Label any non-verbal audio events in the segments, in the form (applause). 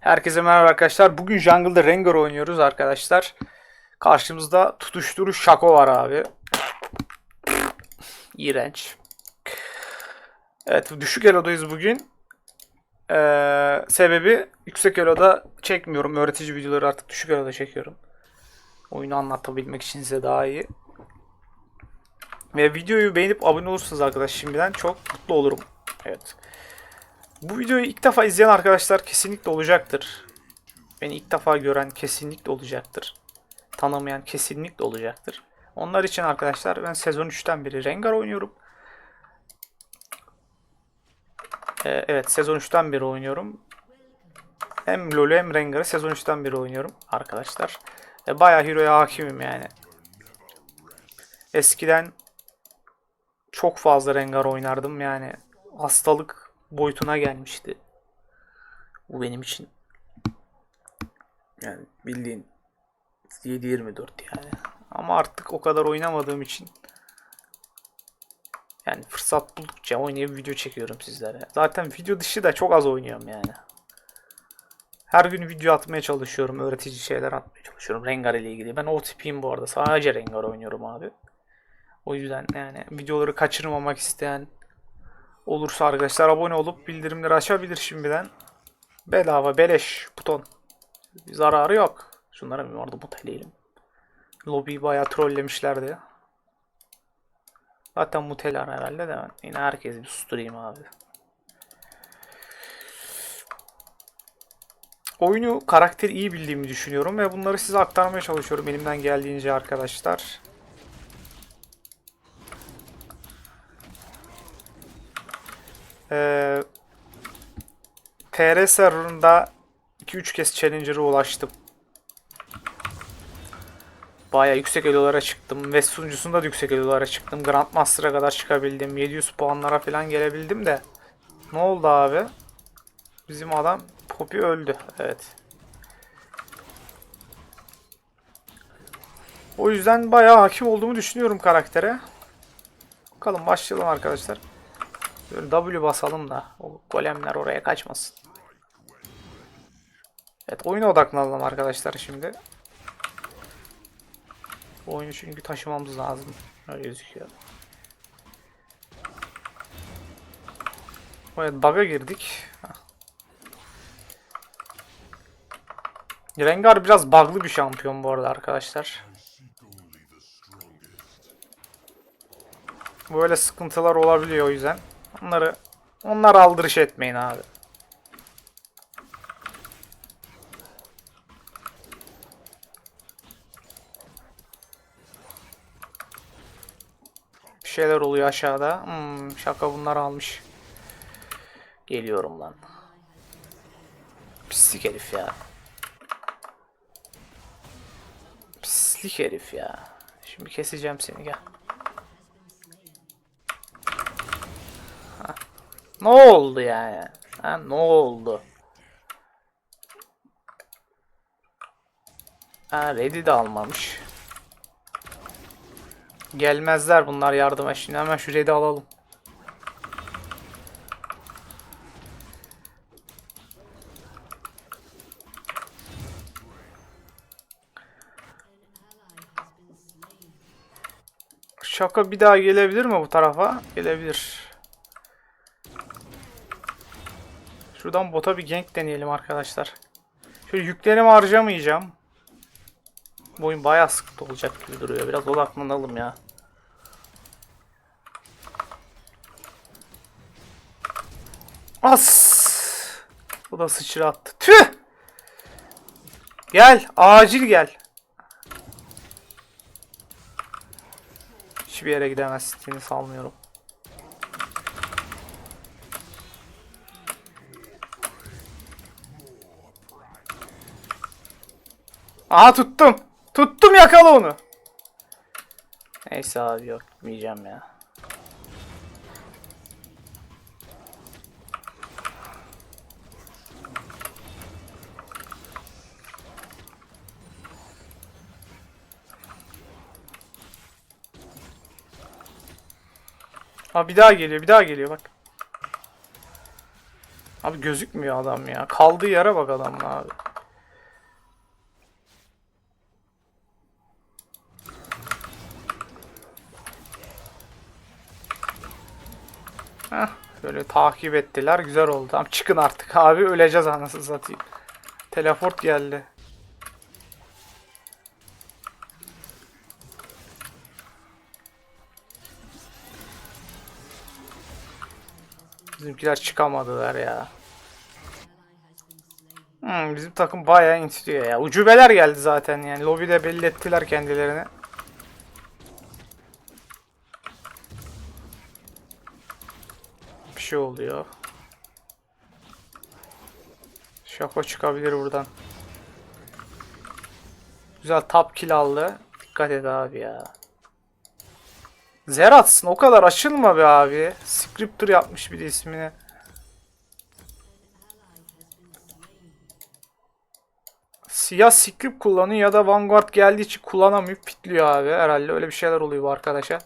Herkese merhaba arkadaşlar. Bugün Jungle'da Rengar oynuyoruz arkadaşlar. Karşımızda tutuşturu Şako var abi. İğrenç. Evet düşük elodayız bugün. Ee, sebebi yüksek eloda çekmiyorum. Öğretici videoları artık düşük eloda çekiyorum. Oyunu anlatabilmek için size daha iyi. Ve videoyu beğenip abone olursanız arkadaş şimdiden çok mutlu olurum. Evet. Bu videoyu ilk defa izleyen arkadaşlar kesinlikle olacaktır. Beni ilk defa gören kesinlikle olacaktır. Tanımayan kesinlikle olacaktır. Onlar için arkadaşlar ben sezon 3'ten beri Rengar oynuyorum. Ee, evet sezon 3'ten beri oynuyorum. Hem LoL'ü hem Rengar'ı sezon 3'ten beri oynuyorum arkadaşlar. E, bayağı hero'ya hakimim yani. Eskiden çok fazla Rengar oynardım yani. Hastalık boyutuna gelmişti. Bu benim için. Yani bildiğin 7-24 yani. Ama artık o kadar oynamadığım için yani fırsat buldukça oynayıp video çekiyorum sizlere. Zaten video dışı da çok az oynuyorum yani. Her gün video atmaya çalışıyorum. Öğretici şeyler atmaya çalışıyorum. Rengar ile ilgili. Ben o tipiyim bu arada. Sadece Rengar oynuyorum abi. O yüzden yani videoları kaçırmamak isteyen olursa arkadaşlar abone olup bildirimleri açabilir şimdiden. Bedava beleş buton. Bir zararı yok. Şunlara bir orada muteleyelim. Lobiyi bayağı trollemişlerdi. Zaten muteler herhalde de ben yine herkesi bir susturayım abi. Oyunu karakteri iyi bildiğimi düşünüyorum ve bunları size aktarmaya çalışıyorum elimden geldiğince arkadaşlar. Ee, TR serverında 2-3 kez Challenger'a ulaştım. Baya yüksek elolara çıktım ve sunucusunda da yüksek elolara çıktım. Grandmaster'a kadar çıkabildim. 700 puanlara falan gelebildim de. Ne oldu abi? Bizim adam Poppy öldü. Evet. O yüzden bayağı hakim olduğumu düşünüyorum karaktere. Bakalım başlayalım arkadaşlar. Böyle W basalım da o golemler oraya kaçmasın. Evet oyuna odaklanalım arkadaşlar şimdi. Bu oyunu çünkü taşımamız lazım. Öyle gözüküyor. Evet bug'a girdik. Rengar biraz bug'lı bir şampiyon bu arada arkadaşlar. Böyle sıkıntılar olabiliyor o yüzden. Onları onlar aldırış etmeyin abi. Bir şeyler oluyor aşağıda. Hmm, şaka bunlar almış. Geliyorum lan. Pislik herif ya. Pislik herif ya. Şimdi keseceğim seni gel. Ne oldu yani? Ha, ne oldu? Ha, ready de almamış. Gelmezler bunlar yardıma. Şimdi hemen şu red'i alalım. Şaka bir daha gelebilir mi bu tarafa? Gelebilir. Şuradan bota bir gank deneyelim arkadaşlar. Şöyle yüklerimi harcamayacağım. Bu oyun bayağı sıkıntı olacak gibi duruyor. Biraz odaklanalım ya. As! Bu da sıçrattı. Tüh! Gel, acil gel. Hiçbir yere gidemezsin. Seni Aha tuttum. Tuttum yakala onu. Neyse abi yok gitmeyeceğim ya. Ha bir daha geliyor, bir daha geliyor bak. Abi gözükmüyor adam ya. Kaldığı yere bak adamın abi. Heh, böyle takip ettiler. Güzel oldu. Tamam çıkın artık (laughs) abi. Öleceğiz anasını satayım. Teleport geldi. Bizimkiler çıkamadılar ya. Hmm, bizim takım bayağı intiliyor ya. Ucubeler geldi zaten yani. Lobide belli ettiler kendilerini. Şey oluyor. Şako çıkabilir buradan. Güzel top kill aldı. Dikkat et abi ya. Zeratsın o kadar açılma be abi. Scriptor yapmış bir de ismini. Siyah script kullanıyor ya da Vanguard geldiği için kullanamıyor. Pitliyor abi. Herhalde öyle bir şeyler oluyor bu arkadaşa.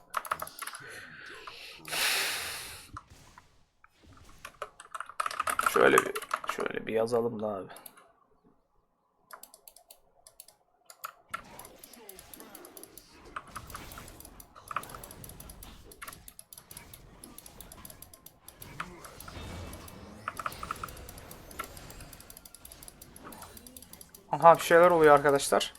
Şöyle bir şöyle bir yazalım da abi. Aha bir şeyler oluyor arkadaşlar.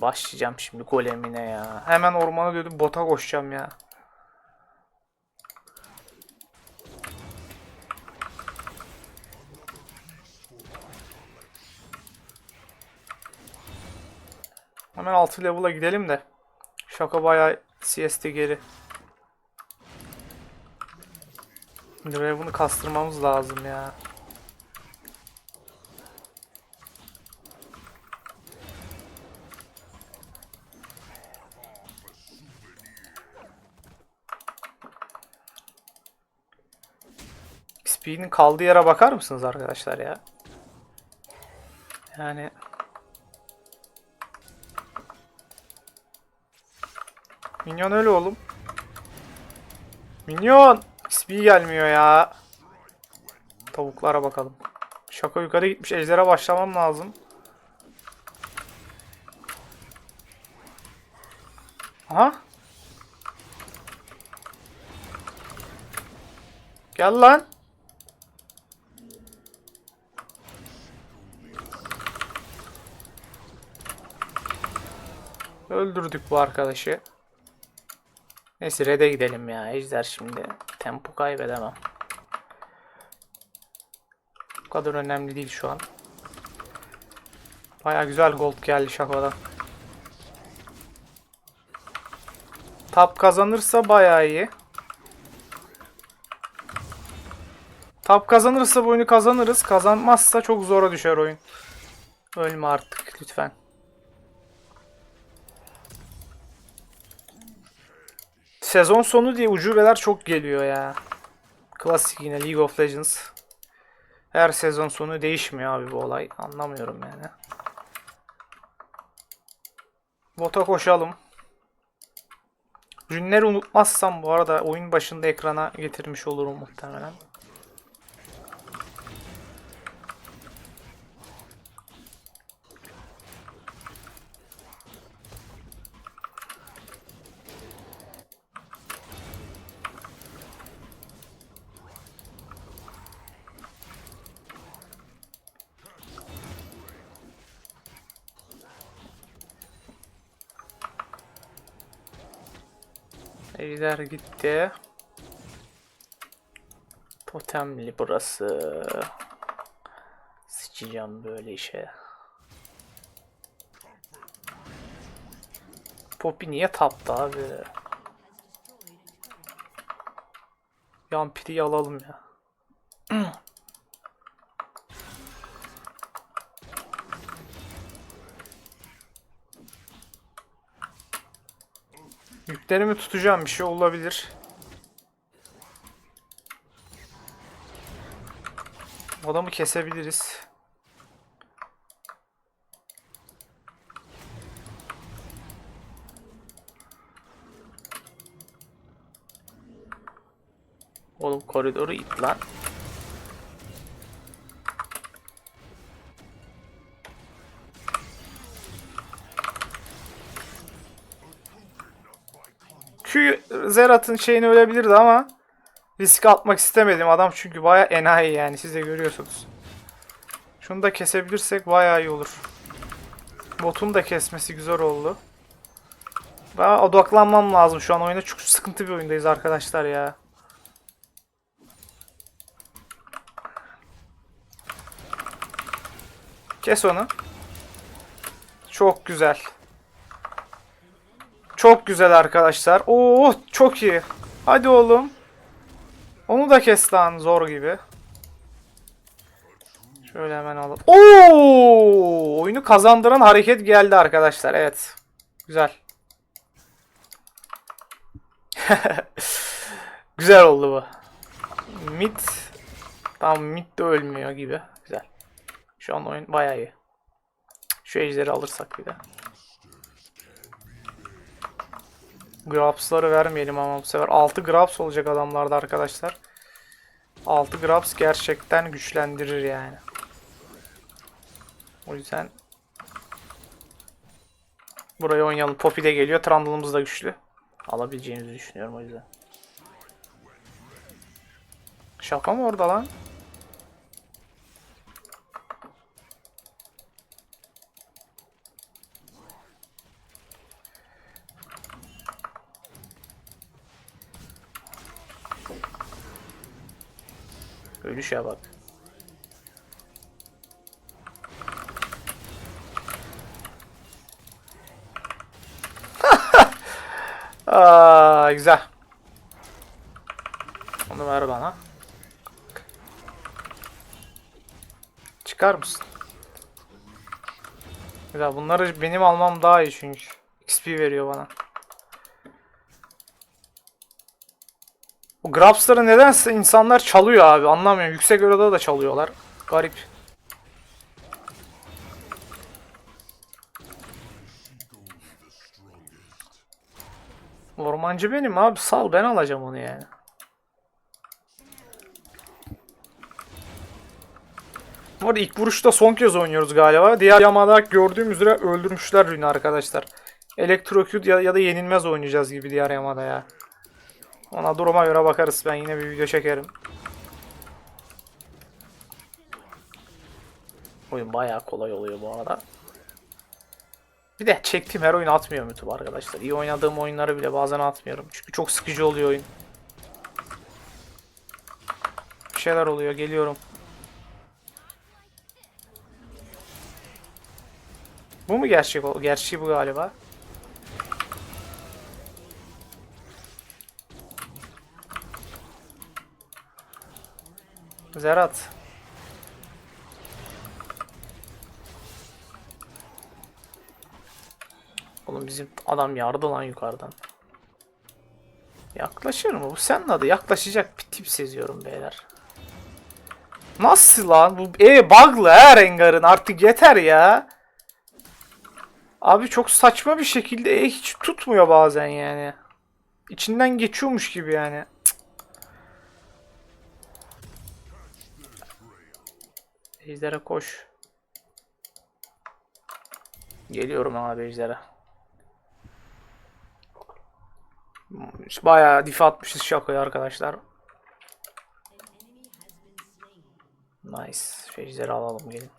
Başlayacağım şimdi golemine ya. Hemen ormana dönüp bota koşacağım ya. Hemen 6 level'a gidelim de. Şaka bayağı CS'de geri. Draven'ı kastırmamız lazım ya. XP'nin kaldığı yere bakar mısınız arkadaşlar ya? Yani Minyon öyle oğlum. Minyon! XP gelmiyor ya. Tavuklara bakalım. Şaka yukarı gitmiş. Ejder'e başlamam lazım. Aha. Gel lan. Öldürdük bu arkadaşı. Neyse red'e gidelim ya. Ejder şimdi. Tempo kaybedemem. Bu kadar önemli değil şu an. Baya güzel gold geldi şakadan. Tap kazanırsa baya iyi. Tap kazanırsa bu oyunu kazanırız. Kazanmazsa çok zora düşer oyun. Ölme artık lütfen. Sezon sonu diye ucubeler çok geliyor ya. Klasik yine League of Legends. Her sezon sonu değişmiyor abi bu olay. Anlamıyorum yani. Bota koşalım. Rünleri unutmazsam bu arada oyun başında ekrana getirmiş olurum muhtemelen. Ejder gitti. Totemli burası. Sıçacağım böyle işe. Poppy niye taptı abi? Yampiri'yi alalım ya. (clears throat) Yüklerimi tutacağım bir şey olabilir. Adamı kesebiliriz. Oğlum koridoru it lan. Zerat'ın şeyini ölebilirdi ama risk atmak istemedim adam çünkü baya enayi yani siz de görüyorsunuz. Şunu da kesebilirsek baya iyi olur. Botun da kesmesi güzel oldu. Ben odaklanmam lazım şu an oyuna çünkü sıkıntı bir oyundayız arkadaşlar ya. Kes onu. Çok güzel. Çok güzel arkadaşlar. Oo çok iyi. Hadi oğlum. Onu da kes lan zor gibi. Şöyle hemen alalım. Oo! Oyunu kazandıran hareket geldi arkadaşlar. Evet. Güzel. (laughs) Güzel oldu bu. Mid tam mid de ölmüyor gibi. Güzel. Şu an oyun bayağı iyi. Şu ejderi alırsak bir de. Grabs'ları vermeyelim ama bu sefer 6 Grabs olacak adamlarda arkadaşlar. 6 Grabs gerçekten güçlendirir yani. O yüzden burayı oynayalım. Poppy de geliyor. Trundle'ımız da güçlü. Alabileceğimizi düşünüyorum o yüzden. Şaka mı orada lan? Ölüşe bak. (laughs) Aa, güzel. Onu ver bana. Çıkar mısın? Güzel. Bunları benim almam daha iyi çünkü. XP veriyor bana. Bu Grabs'ları nedense insanlar çalıyor abi. Anlamıyorum. Yüksek orada da çalıyorlar. Garip. Ormancı benim abi. Sal ben alacağım onu yani. Bu arada ilk vuruşta son kez oynuyoruz galiba. Diğer yamada gördüğüm üzere öldürmüşler Rün'ü arkadaşlar. Elektrokut ya, ya da yenilmez oynayacağız gibi diğer yamada ya. Ona duruma göre bakarız. Ben yine bir video çekerim. Oyun bayağı kolay oluyor bu arada. Bir de çektiğim her oyunu atmıyorum YouTube arkadaşlar. İyi oynadığım oyunları bile bazen atmıyorum. Çünkü çok sıkıcı oluyor oyun. Bir şeyler oluyor. Geliyorum. Bu mu gerçek? Gerçeği bu galiba. Zerat. Oğlum bizim adam yardı lan yukarıdan. Yaklaşır mı? Bu senin adı. Yaklaşacak bir tip seziyorum beyler. Nasıl lan? Bu e bug'lı ha Rengar'ın. Artık yeter ya. Abi çok saçma bir şekilde e hiç tutmuyor bazen yani. İçinden geçiyormuş gibi yani. Ejder'e koş. Geliyorum abi Ejder'e. Bayağı dif atmışız şakayı arkadaşlar. Nice. Şu alalım gelin.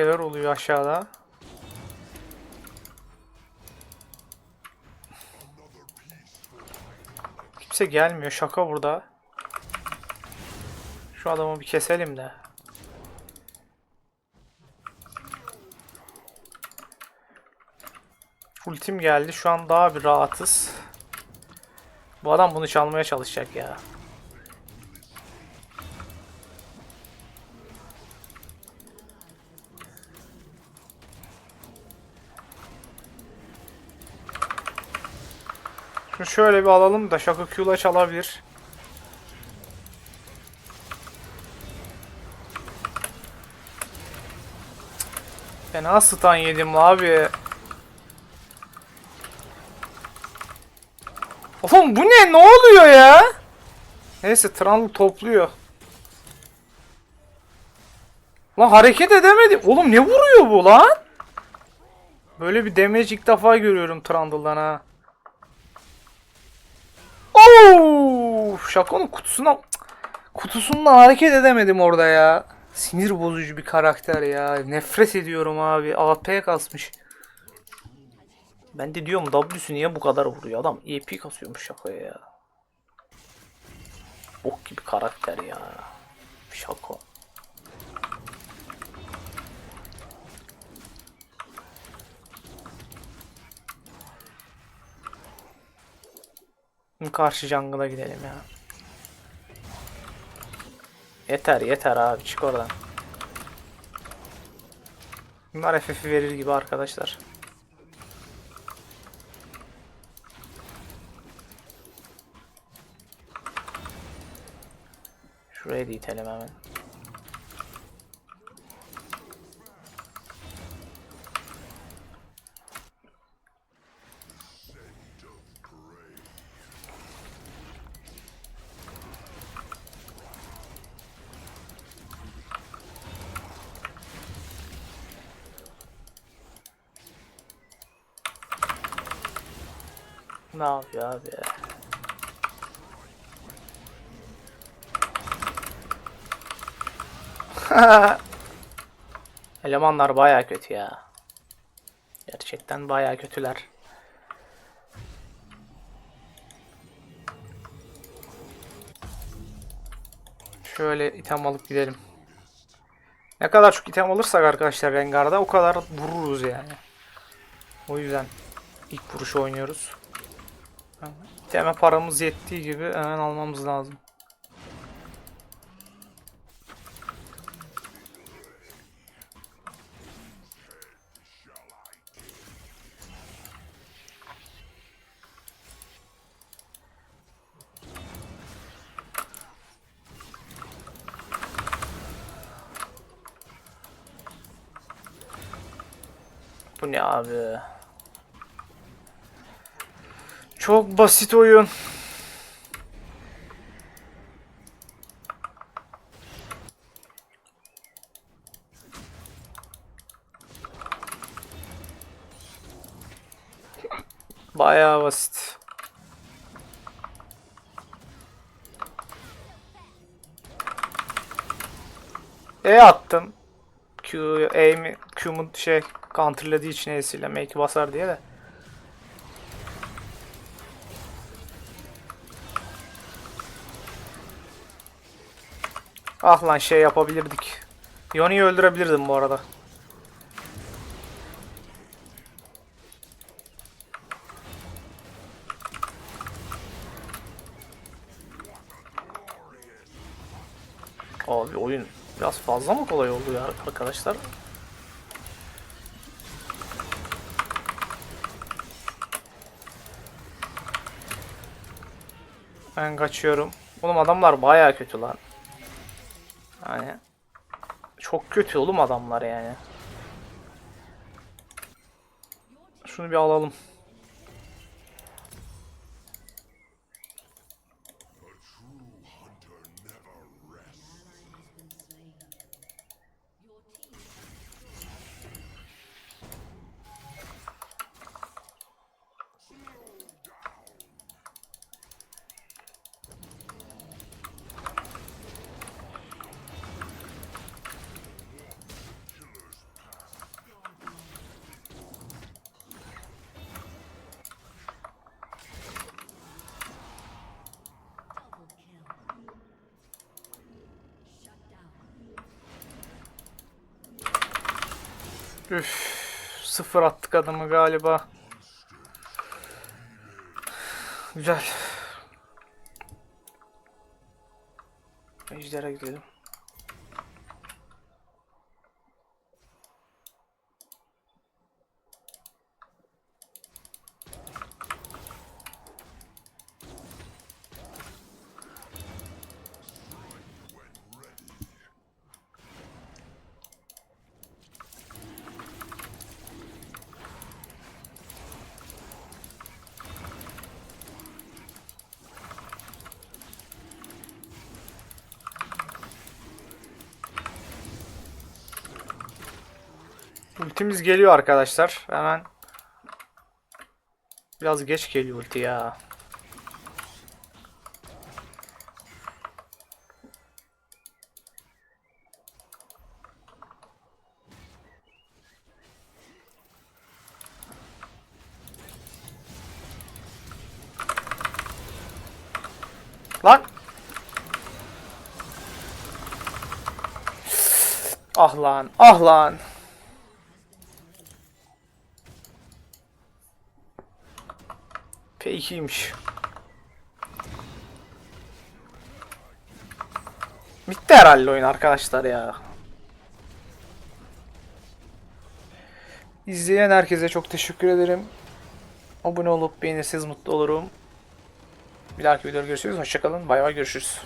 Şeyler oluyor aşağıda. Kimse gelmiyor. Şaka burada. Şu adamı bir keselim de. Ultim geldi. Şu an daha bir rahatız. Bu adam bunu çalmaya çalışacak ya. Şunu şöyle bir alalım da Shaco Q'la çalabilir. Fena stun yedim abi. Oğlum bu ne? Ne oluyor ya? Neyse Tranl topluyor. Lan hareket edemedim. Oğlum ne vuruyor bu lan? Böyle bir damage ilk defa görüyorum Trundle'dan ha. Oo! Şakonun kutusuna kutusundan hareket edemedim orada ya. Sinir bozucu bir karakter ya. Nefret ediyorum abi. AP kasmış. Ben de diyorum W'su niye bu kadar vuruyor adam? EP kasıyormuş şakoya ya. Bok gibi karakter ya. Şako. Karşı jungle'a gidelim ya. Yeter yeter abi çık oradan. Bunlar FF'i verir gibi arkadaşlar. Şuraya da itelim hemen. Ne yapıyor abi ya? (laughs) Elemanlar baya kötü ya. Gerçekten baya kötüler. Şöyle item alıp gidelim. Ne kadar çok item alırsak arkadaşlar Rengar'da o kadar vururuz yani. O yüzden ilk vuruşu oynuyoruz. İteme paramız yettiği gibi hemen almamız lazım. Bu ne abi? Çok basit oyun. Bayağı basit. E attım. Q, aim, Q'mun şey counterladığı için E'siyle make basar diye de. Ah lan şey yapabilirdik. Yoni'yi öldürebilirdim bu arada. Abi oyun biraz fazla mı kolay oldu ya arkadaşlar? Ben kaçıyorum. Oğlum adamlar baya kötü lan. Yani çok kötü oğlum adamlar yani. Şunu bir alalım. Üf, sıfır attık adamı galiba. Güzel. Ejder'e gidelim. Ultimiz geliyor arkadaşlar. Hemen biraz geç geliyor ulti ya. Lan! Ah lan, ah lan. P2'ymiş. Bitti herhalde oyun arkadaşlar ya. İzleyen herkese çok teşekkür ederim. Abone olup beğenirseniz mutlu olurum. Bir dahaki videoda görüşürüz. Hoşçakalın. Bay bay görüşürüz.